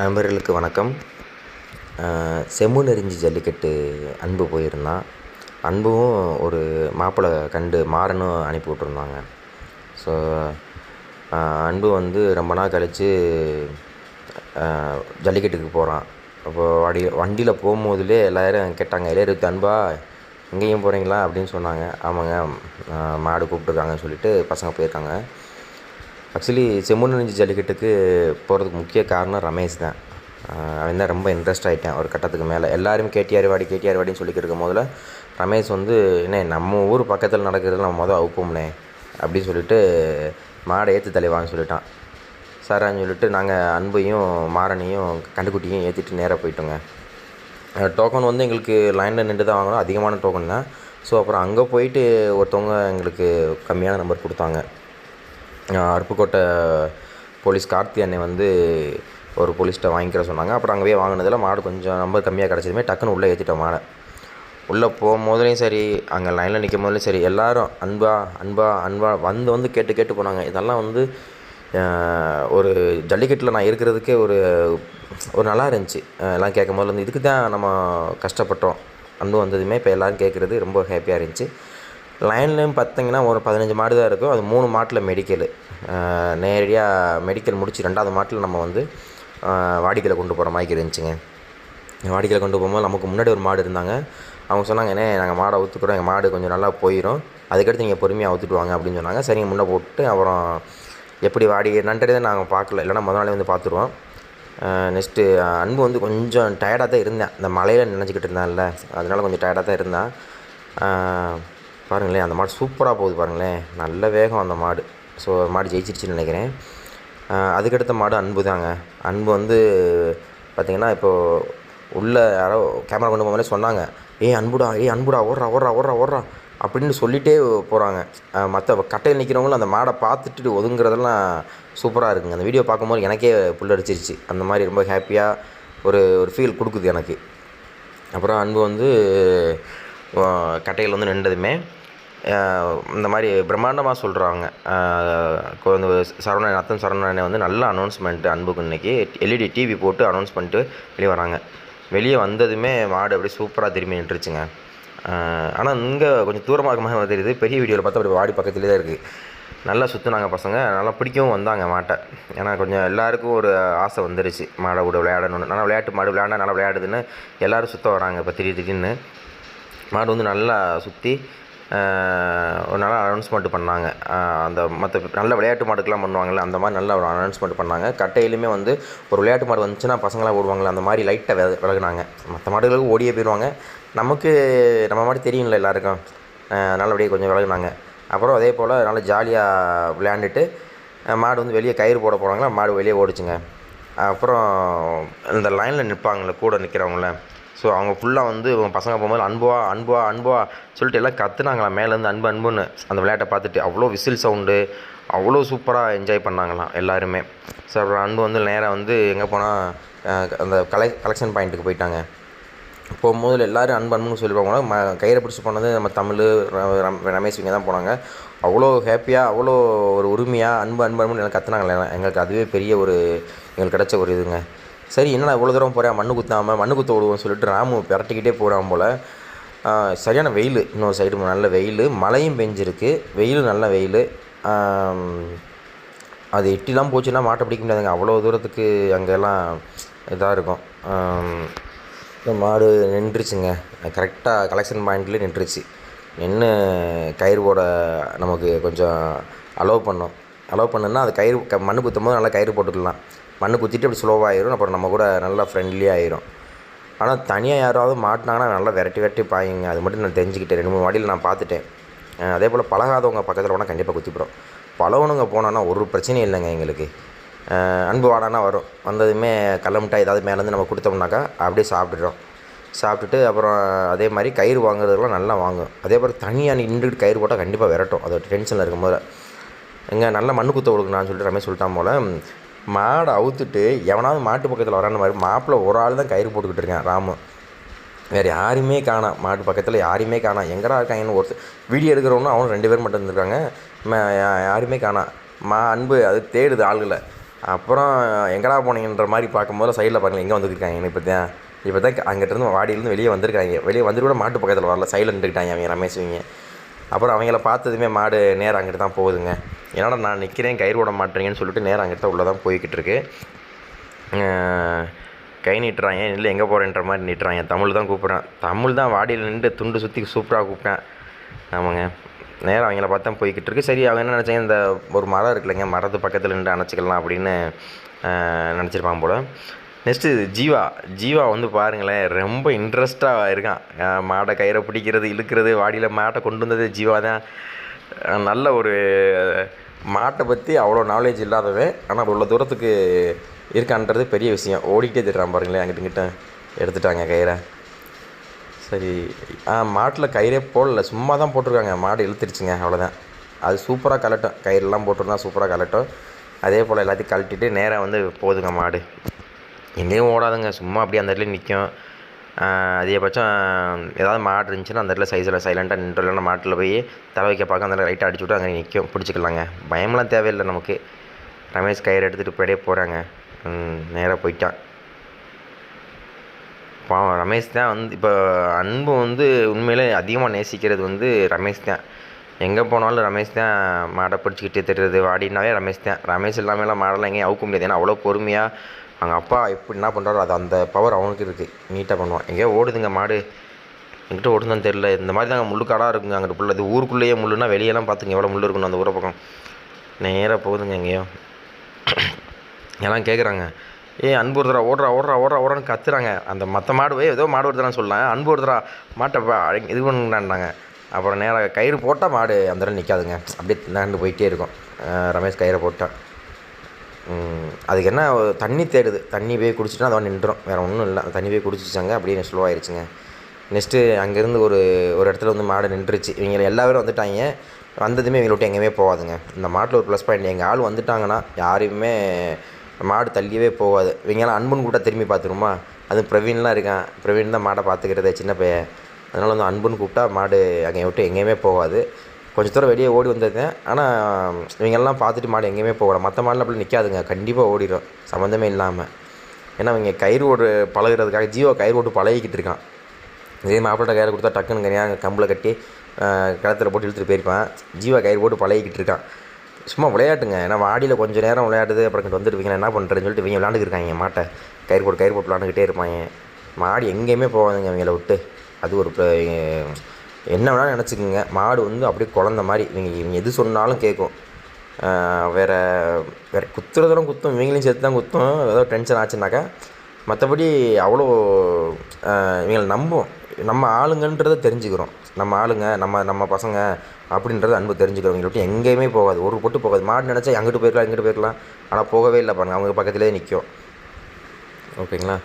நண்பர்களுக்கு வணக்கம். செம்மு நெறிஞ்சி ஜல்லிக்கட்டு அன்பு போயிருந்தான். அன்பும் ஒரு மாப்பிள்ளை கண்டு மாறனும் அனுப்பி விட்ருந்தாங்க ஸோ அன்பு வந்து ரொம்ப நாள் கழித்து ஜல்லிக்கட்டுக்கு போகிறான் அப்போ வடி வண்டியில் போகும்போதுலே எல்லோரும் கேட்டாங்க இளையருத்து அன்பா எங்கேயும் போகிறீங்களா அப்படின்னு சொன்னாங்க. ஆமாங்க மாடு கூப்பிட்டுருக்காங்கன்னு சொல்லிட்டு பசங்க போயிருக்காங்க. ஆக்சுவலி செம்மண்ணி ஜல்லிக்கட்டுக்கு போகிறதுக்கு முக்கிய காரணம் ரமேஷ் தான். அவன் தான் ரொம்ப இன்ட்ரெஸ்ட் ஆகிட்டேன் ஒரு கட்டத்துக்கு மேலே. எல்லாரும் கேடிஆர் வாடி கேடிஆர் வாடின்னு சொல்லிக்கிட்டு இருக்கும் போதில் ரமேஷ் வந்து என்ன நம்ம ஊர் பக்கத்தில் நடக்கிறதுல நம்ம மொதல் அவுப்போம்னே அப்படின்னு சொல்லிட்டு மாடை ஏற்று தலைவான்னு சொல்லிட்டான். சாரான்னு சொல்லிட்டு நாங்கள் அன்பையும் மாறனையும் கண்டுக்குட்டியும் ஏற்றிட்டு நேராக போயிட்டோங்க. டோக்கன் வந்து எங்களுக்கு லைனில் நின்று தான் வாங்கணும். அதிகமான டோக்கன் தான். ஸோ அப்புறம் அங்கே போயிட்டு ஒருத்தவங்க எங்களுக்கு கம்மியான நம்பர் கொடுத்தாங்க. அருப்புக்கோட்டை போலீஸ் கார்த்தி அண்ணன் வந்து ஒரு போலீஸ்கிட்ட வாங்கிக்கிற சொன்னாங்க. அப்புறம் அங்கே போய் வாங்கினதில் மாடு கொஞ்சம் நம்பர் கம்மியாக கிடச்சதுமே டக்குன்னு உள்ளே ஏற்றிட்டோம் மாடை. உள்ளே போகும்போதுலையும் சரி அங்கே லைனில் நிற்கும் போதுலையும் சரி எல்லோரும் அன்பா அன்பா அன்பா வந்து வந்து கேட்டு கேட்டு போனாங்க. இதெல்லாம் வந்து ஒரு ஜல்லிக்கட்டில் நான் இருக்கிறதுக்கே ஒரு ஒரு நல்லா இருந்துச்சு. எல்லாம் கேட்கும் போதுலேருந்து வந்து இதுக்கு தான் நம்ம கஷ்டப்பட்டோம். அன்பு வந்ததுமே இப்போ எல்லோரும் கேட்குறது ரொம்ப ஹாப்பியாக இருந்துச்சு. லைன்லேயும் பார்த்தீங்கன்னா ஒரு பதினஞ்சு மாடு தான் இருக்கும். அது மூணு மாட்டில் மெடிக்கலு நேரடியாக மெடிக்கல் முடித்து ரெண்டாவது மாட்டில் நம்ம வந்து வாடிக்கையில் கொண்டு போகிற மாதிரி இருந்துச்சுங்க. வாடிக்கையில் கொண்டு போகும்போது நமக்கு முன்னாடி ஒரு மாடு இருந்தாங்க. அவங்க சொன்னாங்க என்ன நாங்கள் மாடை ஊற்றுக்குறோம் எங்கள் மாடு கொஞ்சம் நல்லா போயிடும் அதுக்கடுத்து நீங்கள் பொறுமையாக ஊற்றுட்டு வாங்க அப்படின்னு சொன்னாங்க. சரிங்க முன்னே போட்டு அப்புறம் எப்படி வாடி நன்றி தான் நாங்கள் பார்க்கல. இல்லைனா முதல் நாளே வந்து பார்த்துருவோம். நெக்ஸ்ட்டு அன்பு வந்து கொஞ்சம் டயர்டாக தான் இருந்தேன். இந்த மலையில் நினச்சிக்கிட்டு இருந்தான்ல. அதனால் கொஞ்சம் டயர்டாக தான் இருந்தேன். பாருங்களேன் அந்த மாடு சூப்பராக போகுது பாருங்களேன். நல்ல வேகம் அந்த மாடு. ஸோ மாடு ஜெயிச்சிருச்சுன்னு நினைக்கிறேன். அதுக்கடுத்த மாடு அன்பு தாங்க. அன்பு வந்து பார்த்திங்கன்னா இப்போது உள்ளே யாரோ கேமரா கொண்டு போகலே சொன்னாங்க. ஏய் அன்புடா ஏய் அன்புடா ஓடுறா ஓடுறா ஓடுறா ஓடுறா அப்படின்னு சொல்லிகிட்டே போகிறாங்க மற்ற கட்டையில் நிற்கிறவங்களும் அந்த மாடை பார்த்துட்டு ஒதுங்குறதெல்லாம் சூப்பராக இருக்குங்க. அந்த வீடியோ பார்க்கும்போது எனக்கே புல்லடிச்சிருச்சு அந்த மாதிரி ரொம்ப ஹாப்பியாக ஒரு ஒரு ஃபீல் கொடுக்குது எனக்கு. அப்புறம் அன்பு வந்து கட்டையில் வந்து நின்றதுமே இந்த மாதிரி பிரம்மாண்டமாக சொல்கிறாங்க சரவணன் அத்தன் சரவணனை வந்து நல்ல அனௌன்ஸ்மெண்ட்டு அன்புக்கு இன்றைக்கி எல்இடி டிவி போட்டு அனௌன்ஸ் பண்ணிட்டு வெளியே வராங்க. வெளியே வந்ததுமே மாடு அப்படியே சூப்பராக திரும்பி நின்றுச்சுங்க. ஆனால் இங்கே கொஞ்சம் தூரமாக இருக்க மாதிரி தெரியுது? பெரிய வீடியோவில் பார்த்தா அப்படி வாடி பக்கத்துலேயே தான் இருக்குது நல்லா சுற்றுனாங்க பசங்க. நல்லா பிடிக்கவும் வந்தாங்க மாட்டை. ஏன்னா கொஞ்சம் எல்லாருக்கும் ஒரு ஆசை வந்துருச்சு. மாடை கூட விளையாடணும்னு. நல்லா விளையாட்டு மாடு விளையாண்டா நல்லா விளையாடுதுன்னு எல்லோரும் சுற்ற வராங்க இப்போ திடீர் திடீர்னு. மாடு வந்து நல்லா சுற்றி ஒரு நல்ல அனௌன்ஸ்மெண்ட் பண்ணாங்க. அந்த மற்ற நல்ல விளையாட்டு மாடுக்கெலாம் பண்ணுவாங்கள்ல அந்த மாதிரி நல்ல ஒரு அனௌன்ஸ்மெண்ட் பண்ணாங்க. கட்டையிலுமே வந்து ஒரு விளையாட்டு மாடு வந்துச்சுன்னா பசங்களாம் ஓடுவாங்களே அந்த மாதிரி லைட்டாக வெ விலகுனாங்க. மற்ற மாடுகளுக்கு ஓடியே போயிடுவாங்க நமக்கு நம்ம மாடு தெரியும்ல எல்லாருக்கும். நல்லபடியாக கொஞ்சம் விலகினாங்க. அப்புறம் அதே போல் நல்லா ஜாலியாக விளையாண்டுட்டு மாடு வந்து வெளியே கயிறு போட போகிறாங்களா மாடு வெளியே ஓடிச்சுங்க. அப்புறம் இந்த லைனில் நிற்பாங்களே கூட நிற்கிறவங்கள ஸோ அவங்க ஃபுல்லாக வந்து பசங்க போகும்போது அன்புவா அன்புவா அன்புவா சொல்லிட்டு எல்லாம் கற்றுனாங்களாம் மேலேருந்து அன்பு அன்புன்னு. அந்த விளையாட்டை பார்த்துட்டு அவ்வளோ விசில் சவுண்டு அவ்வளோ சூப்பராக என்ஜாய் பண்ணாங்களாம் எல்லாருமே. ஸோ அப்புறம் அன்பு வந்து நேராக வந்து எங்கே போனால் அந்த கலை கலெக்ஷன் பாயிண்ட்டுக்கு போயிட்டாங்க. போகும்போது எல்லோரும் அன்பு அன்புன்னு சொல்லிடுவாங்க ம கயிறை பிடிச்சி போனது நம்ம தமிழ் ரமேஷ் இங்கே தான் போனாங்க. அவ்வளோ ஹாப்பியாக அவ்வளோ ஒரு உரிமையாக அன்பு அன்பு அன்புன்னு எல்லாம் கற்றுனாங்களே எங்களுக்கு அதுவே பெரிய ஒரு எங்களுக்கு கிடச்ச ஒரு இதுங்க. சரி என்னடா இவ்வளோ தூரம் போகிறேன் மண்ணு குத்தாமல் மண்ணு குத்த விடுவோம்னு சொல்லிட்டு ராமு பிரட்டிக்கிட்டே போகிறான் போல். சரியான வெயில். இன்னொரு சைடு நல்ல வெயில். மழையும் பெஞ்சிருக்கு. வெயிலும் நல்ல வெயில். அது எட்டிலாம் போச்சுன்னா மாட்டை பிடிக்க முடியாதுங்க. அவ்வளோ தூரத்துக்கு அங்கெல்லாம் இதாக இருக்கும். இந்த மாடு நின்றுச்சுங்க. கரெக்டாக கலெக்ஷன் பாயிண்ட்லேயே நின்றுச்சு. நின்று கயிறு போட நமக்கு கொஞ்சம் அலோவ் பண்ணோம். அலோவ் பண்ணுன்னா அது கயிறு க மண் குத்தும் போது நல்லா கயிறு போட்டுக்கலாம். மண் குத்திட்டு அப்படி ஸ்லோவாகிடும் அப்புறம் நம்ம கூட நல்லா ஃப்ரெண்ட்லியாக ஆயிரும். ஆனால் தனியாக யாராவது மாட்டினாங்கன்னா நல்லா விரட்டி விரட்டி பாயுங்க. அது மட்டும் நான் தெரிஞ்சுக்கிட்டேன். ரெண்டு மூணு வாடியில் நான் பார்த்துட்டேன். அதே போல் பழகாதவங்க பக்கத்தில் போனால் கண்டிப்பாக குத்திப்பிடும். பழவனுங்க போனோன்னா ஒரு பிரச்சனையும் இல்லைங்க எங்களுக்கு. அன்பு வாடானா வரும். வந்ததுமே கடல மிட்டாய் ஏதாவது மேலேருந்து நம்ம கொடுத்தோம்னாக்கா அப்படியே சாப்பிட்டுறோம். சாப்பிட்டுட்டு அப்புறம் அதே மாதிரி கயிறு வாங்குறதுலாம் நல்லா வாங்கும். அதே போல் தனியாக நின்றுட்டு கயிறு போட்டால் கண்டிப்பாக விரட்டும். அது டென்ஷனில் இருக்கும் போது எங்கே நல்லா மண்ணு குத்த கொடுக்கணும்னு சொல்லிட்டு ரமேஷ் சொல்லிட்டான் போல். மாடை அவுத்துட்டு எவனாவது மாட்டு பக்கத்தில் வரான மாதிரி மாப்பிள்ளை ஒரு ஆள் தான் கயிறு போட்டுக்கிட்டு இருக்கான் ராமு. வேறு யாருமே காணாம் மாட்டு பக்கத்தில் யாரையுமே காணாம் எங்கடா இருக்காங்கன்னு ஒருத்தர் வீடியோ எடுக்கிறவனும் அவனும் ரெண்டு பேர் மட்டும் இருந்திருக்காங்க. யாருமே காணாம் மா அன்பு அது தேடுது ஆளுகளை. அப்புறம் எங்கடா போனீங்கன்ற மாதிரி பார்க்கும்போது சைடில் பாருங்கள் எங்கே வந்துருக்காங்க இப்போ தான் இப்போ தான் அங்கிட்டிருந்து வாடியிலேருந்து வெளியே வந்திருக்காங்க. வெளியே வந்துட்டு கூட மாட்டு பக்கத்தில் வரல. சைடில் நின்றுக்கிட்டாங்க அவங்க ரமேஷ் அப்புறம் அவங்கள பார்த்ததுமே மாடு நேரம் அங்கிட்டு தான் போகுதுங்க. என்னடா நான் நிற்கிறேன் கயிறு விட மாட்டேறீங்கன்னு சொல்லிட்டு நேரம் அங்கே தான் உள்ளே தான் போய்கிட்டு இருக்கு கை நீட்டுறாங்க இல்லை எங்கே போகிறேன்ற மாதிரி நீட்டுறாங்க தமிழ் தான் கூப்பிட்றேன். தமிழ் தான் வாடியில் நின்று துண்டு சுற்றி சூப்பராக கூப்பிட்டேன். ஆமாங்க. நேரம் அவங்கள பார்த்தா போய்கிட்டு இருக்கு சரி அவங்க என்ன நினச்சாங்க இந்த ஒரு மரம் இருக்குல்லங்க மரத்து பக்கத்தில் நின்று அணைச்சிக்கலாம் அப்படின்னு நினச்சிருப்பான் போல். நெக்ஸ்ட்டு ஜீவா ஜீவா வந்து பாருங்களேன் ரொம்ப இன்ட்ரெஸ்ட்டாக இருக்கான். மாடை கயிறை பிடிக்கிறது இழுக்கிறது வாடியில் மாட்டை கொண்டு வந்தது ஜீவா தான். நல்ல ஒரு மாட்டை பற்றி அவ்வளோ நாலேஜ் இல்லாதவன் ஆனால் இவ்வளோ தூரத்துக்கு இருக்கான்றது பெரிய விஷயம். ஓடிக்கிட்டே திட்டுறான் பாருங்களேன் அங்கிட்ட கிட்ட எடுத்துட்டாங்க கயிறை. சரி ஆ மாட்டில் கயிறே போடல. சும்மா தான் போட்டிருக்காங்க. மாடு இழுத்துருச்சுங்க அவ்வளோதான் அது சூப்பராக கலட்டும். கயிறுலாம் போட்டிருந்தா சூப்பராக கலட்டும். அதே போல் எல்லாத்தையும் கழட்டிட்டு நேராக வந்து போதுங்க மாடு. எங்கேயும் ஓடாதுங்க. சும்மா அப்படியே அந்த இடத்துல நிற்கும் அதிகபட்சம் ஏதாவது மாடு இருந்துச்சுன்னா அந்த இடத்துல சைஸில் சைலண்ட்டாக நின்று இல்லைன்னா மாட்டில் போய் தலை வைக்க பார்க்க அந்த லைட்டாக அடிச்சு விட்டு அங்கே நிற்கும் பிடிச்சிக்கலாங்க. பயம்லாம் தேவையில்லை நமக்கு. ரமேஷ் கயிறு எடுத்துகிட்டு போயிட்டே போகிறாங்க நேராக போயிட்டான். பாவம் ரமேஷ் தான் வந்து இப்போ அன்பு வந்து உண்மையிலே அதிகமாக நேசிக்கிறது வந்து ரமேஷ் தான். எங்கே போனாலும் ரமேஷ் தான் மாடை பிடிச்சிக்கிட்டு திட்டுறது வாடினாவே ரமேஷ் தான். ரமேஷ் இல்லாமலாம் மாடெல்லாம் எங்கேயும் அவுக்க முடியாது. ஏன்னா அவ்வளோ பொறுமையாக அவங்க அப்பா எப்படி என்ன பண்ணுறாரோ அது அந்த பவர் அவனுக்கு இருக்குது நீட்டாக பண்ணுவான். எங்கேயோ ஓடுதுங்க மாடு. எங்கிட்ட ஓடுதுன்னு தெரில இந்த மாதிரி தாங்க முள்ளுக்காடாக இருக்குங்க அங்கே புள்ள இது ஊருக்குள்ளேயே முள்ளுனா வெளியெல்லாம் பார்த்துங்க. எவ்வளோ முள் இருக்கணும் அந்த ஊரை பக்கம். நேராக போகுதுங்க எங்கேயோ. எல்லாம் கேட்குறாங்க ஏ அன்பு ஒருத்தரா ஓடுறா ஓடுறா ஓடுறா ஓடுறான்னு கத்துறாங்க. அந்த மற்ற மாடு போய் ஏதோ மாடு ஒருத்தரான்னு சொல்லலாம் அன்பு ஒருத்தரா மாட்டை இது பண்ணுங்கன்னாங்க. அப்புறம் நேராக கயிறு போட்டால் மாடு அந்த இடம் நிற்காதுங்க அப்படியே நடந்து போயிட்டே இருக்கும். ரமேஷ் கயிறை போட்டான். அதுக்கு என்ன தண்ணி தேடுது. தண்ணி போய் குடிச்சிட்டா அதோட நின்றோம் வேறு ஒன்றும் இல்லை. தண்ணி போய் குடிச்சிச்சாங்க அப்படியே ஸ்லோ ஆயிடுச்சுங்க நெக்ஸ்ட்டு அங்கேருந்து ஒரு ஒரு இடத்துல வந்து மாடு நின்றுச்சு. இவங்க எல்லா பேரும் வந்துட்டாங்க. வந்ததுமே இவங்களை விட்டு எங்கேயுமே போகாதுங்க. இந்த மாட்டில் ஒரு ப்ளஸ் பாயிண்ட் எங்கள் ஆள் வந்துட்டாங்கன்னா யாரையுமே மாடு தள்ளியவே போகாது. இவங்கெல்லாம் அன்புன்னு கூப்பிட்டா திரும்பி பார்த்துருமா அது பிரவீன்லாம் இருக்கான். பிரவீன் தான் மாடை பார்த்துக்கிறதே சின்ன பையன். அதனால் வந்து அன்புன்னு கூப்பிட்டா மாடு அங்கே விட்டு எங்கேயுமே போகாது. கொஞ்சம் தூரம் வெளியே ஓடி வந்திருக்கேன் ஆனால் இவங்கெல்லாம் பார்த்துட்டு மாடு எங்கேயுமே போகல. மற்ற மாடெலாம் அப்படி நிற்காதுங்க கண்டிப்பாக ஓடிடும் சம்மந்தமே இல்லாமல் ஏன்னா இவங்க கயிறு ஓடு பழகுறதுக்காக ஜீவோ கயிறு ஓட்டு பழகிக்கிட்டு இருக்கான். இதே மாப்பிள்ளை கயிறு கொடுத்தா டக்குன்னு கனியாக கம்பில் கட்டி கழுத்தில் போட்டு இழுத்துட்டு போயிருப்பான். ஜீவா கயிறு போட்டு பழகிக்கிட்டு இருக்கான். சும்மா விளையாட்டுங்க. ஏன்னா வாடியில் கொஞ்சம் நேரம் விளையாடுது. அப்புறம் கிட்ட வந்துட்டு என்ன பண்ணுறதுன்னு சொல்லிட்டு இவங்க விளாண்டுக்கிருக்காங்க மாட்டை. கயிறு போட்டு கயிறு போட்டு விளாண்டுக்கிட்டே இருப்பாங்க மாடி எங்கேயுமே போகாதுங்க இவங்களை விட்டு. அது ஒரு என்ன வேணாலும் நினச்சிக்கோங்க. மாடு வந்து அப்படியே குழந்த மாதிரி. இவங்க இவங்க எது சொன்னாலும் கேட்கும். வேறு வேறு குத்துறதெல்லாம் குத்தும் இவங்களையும் சேர்த்து தான் குத்தும். ஏதோ டென்ஷன் ஆச்சுனாக்கா மற்றபடி அவ்வளோ இவங்களை நம்பும் நம்ம ஆளுங்கன்றதை தெரிஞ்சுக்கிறோம். நம்ம ஆளுங்க நம்ம நம்ம பசங்க அப்படின்றத அன்பு தெரிஞ்சுக்கிறோம். இவங்களை விட்டு எங்கேயுமே போகாது. ஒரு பொட்டு போகாது. மாடு நினச்சா அங்கிட்டு போயிருக்கலாம் இங்கிட்டு போயிருக்கலாம். ஆனால் போகவே இல்லை பாருங்கள் அவங்க பக்கத்துலேயே நிற்கும் ஓகேங்களா?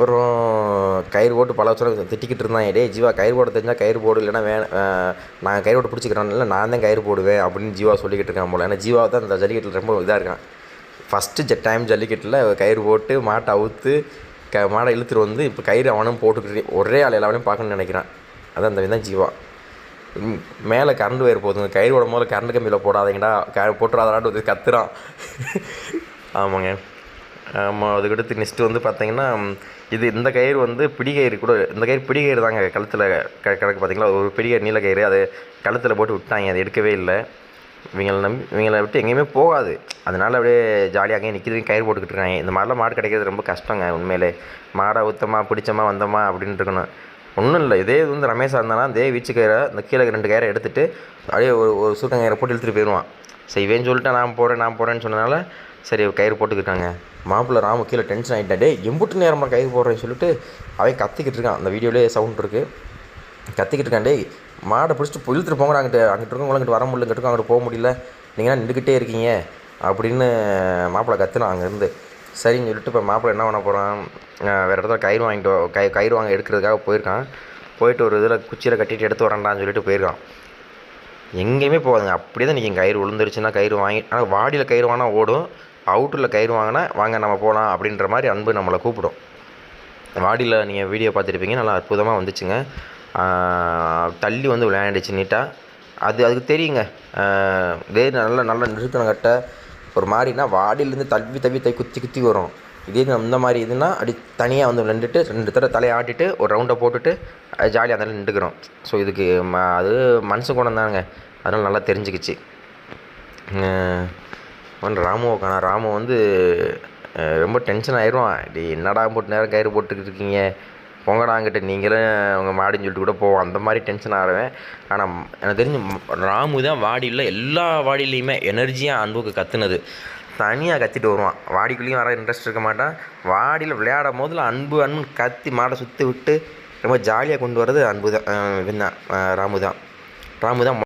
அப்புறம் கயிறு போட்டு பல வருஷம் திட்டிக்கிட்டு இருந்தான். டேய் ஜீவா கயிறு போட தெரிஞ்சால் கயிறு போடு. இல்லைன்னா வே நான் கயிறு போட்டு பிடிச்சிக்கிறேன். இல்லை நான் தான் கயிறு போடுவேன் அப்படின்னு ஜீவா சொல்லிக்கிட்டு இருக்கான் போல. ஏன்னா ஜீவா தான் அந்த ஜல்லிக்கட்டில் ரொம்ப இதாக இருக்கான். ஃபஸ்ட்டு ஜ டைம் ஜல்லிக்கட்டில் கயிறு போட்டு மாட்டை அவுத்து க மாடை இழுத்துட்டு வந்து இப்போ கயிறு அவனும் போட்டுக்கிட்டு ஒரே ஆள் எல்லாமே பார்க்கணும்னு நினைக்கிறான். அதான் அந்த தான் ஜீவா. மேலே கரண்ட் வயர் போதுங்க. கயிறு போடும் போது கரண்ட் கம்பியில் போடாதீங்கடா. க போட்டுறாதாட்டு வந்து கத்துறான். ஆமாங்க. ஆமாம் அதுக்கடுத்து நெக்ஸ்ட்டு வந்து பார்த்தீங்கன்னா இது இந்த கயிறு வந்து பிடி கயிறு கூட இந்த கயிறு பிடி கயிறு தாங்க கழுத்தில் க கிடக்கு பார்த்தீங்களா ஒரு பெரிய நீல கயிறு அது கழுத்தில் போட்டு விட்டாங்க அதை எடுக்கவே இல்லை. இவங்களை நம்பி இவங்களை விட்டு எங்கேயுமே போகாது. அதனால அப்படியே ஜாலியாக அங்கேயே நிற்கிறது கயிறு போட்டுக்கிட்டு இருக்காங்க. இந்த மாதிரிலாம் மாடு கிடைக்கிறது ரொம்ப கஷ்டங்க உண்மையிலே. மாடை ஊற்றமா பிடிச்சமா வந்தோமா அப்படின்ட்டு இருக்கணும். ஒன்றும் இல்லை இதே இது வந்து ரமேஷாக இருந்தானா இதே வீச்சு கயிறை இந்த கீழே ரெண்டு கயிறை எடுத்துகிட்டு அப்படியே ஒரு ஒரு சூக்கம் கயிறை போட்டு இழுத்துட்டு போயிடுவான். சரி இவன் சொல்லிட்டு நான் போகிறேன் நான் போகிறேன்னு சொன்னனால சரி கயிறு போட்டுக்கிட்டாங்க. மாப்பிள்ளை ராமு கீழே டென்ஷன் ஆகிட்டா டே எம்புட்டு நேரமாக கயிறு போடுறேன்னு சொல்லிட்டு அவன் கத்திக்கிட்டு இருக்கான். அந்த வீடியோலேயே சவுண்ட் இருக்குது கத்திக்கிட்டு இருக்கான் மாடை பிடிச்சிட்டு இழுத்துட்டு போங்க அங்கிட்டு. அங்கிட்டு இருக்கவங்க அங்கிட்டு வர முடியல இங்கிட்டு அங்கிட்டு போக முடியல. நீங்கள் நின்றுக்கிட்டே இருக்கீங்க. அப்படின்னு மாப்பிள்ளை கத்துனான் அங்கேருந்து. சரின்னு சொல்லிட்டு இப்போ மாப்பிள்ளை என்ன பண்ண போகிறான் வேறு இடத்துல கயிறு வாங்கிட்டு கை கயிறு வாங்க எடுக்கிறதுக்காக போயிருக்கான். போயிட்டு ஒரு இதில் குச்சியில் கட்டிட்டு எடுத்து வரேன்டான்னு சொல்லிட்டு போயிருக்கான். எங்கேயுமே போகாதுங்க. அப்படியே தான் நீங்கள் கயிறு விழுந்துருச்சுன்னா கயிறு வாங்கி ஆனால் வாடியில் கயிறு வாங்கினா ஓடும். அவுட்டரில் கயிறு வாங்கினா வாங்க நம்ம போகலாம் அப்படின்ற மாதிரி அன்பு நம்மளை கூப்பிடும். வாடியில் நீங்கள் வீடியோ பார்த்துருப்பீங்க நல்லா அற்புதமாக வந்துச்சுங்க. தள்ளி வந்து விளையாண்டுச்சு நீட்டாக அது அதுக்கு தெரியுங்க. வேறு இதே நல்ல நல்ல நிறுத்தன கட்ட. ஒரு மாதிரினா வாடியிலேருந்து தவி தவ்வி தை குத்தி குத்தி வரும். இதே இந்த மாதிரி இதுனா அப்படி தனியாக வந்து நின்றுட்டு ரெண்டு தடவை தலையை ஆட்டிட்டு ஒரு ரவுண்டை போட்டுட்டு அது ஜாலியாக அந்த நின்றுக்கிறோம். ஸோ இதுக்கு ம அது மனசு குணம் தாங்க அதனால் நல்லா தெரிஞ்சுக்கிச்சு. அவன் ராமுவை காணா ராமு வந்து ரொம்ப டென்ஷன் ஆயிடுவான் டி என்னடா போட்டு நேரம் கயிறு போட்டுக்கிட்டு இருக்கீங்க? பொங்கடாங்கிட்ட நீங்களும் அவங்க மாடின்னு சொல்லிட்டு கூட போவோம். அந்த மாதிரி டென்ஷன் ஆகிறவன் ஆனால் எனக்கு தெரிஞ்சு ராமு தான் வாடியில் எல்லா வாடியிலையுமே எனர்ஜியாக அன்புக்கு கற்றுனது தனியாக கத்திட்டு வருவான். வாடிக்குள்ளேயும் வர இன்ட்ரெஸ்ட் இருக்க மாட்டான் வாடியில் விளையாடும் போதில் அன்பு அன்புன்னு கத்தி மாடை சுற்றி விட்டு ரொம்ப ஜாலியாக கொண்டு வர்றது அன்பு தான். தான். ராமு தான். ராமு தான்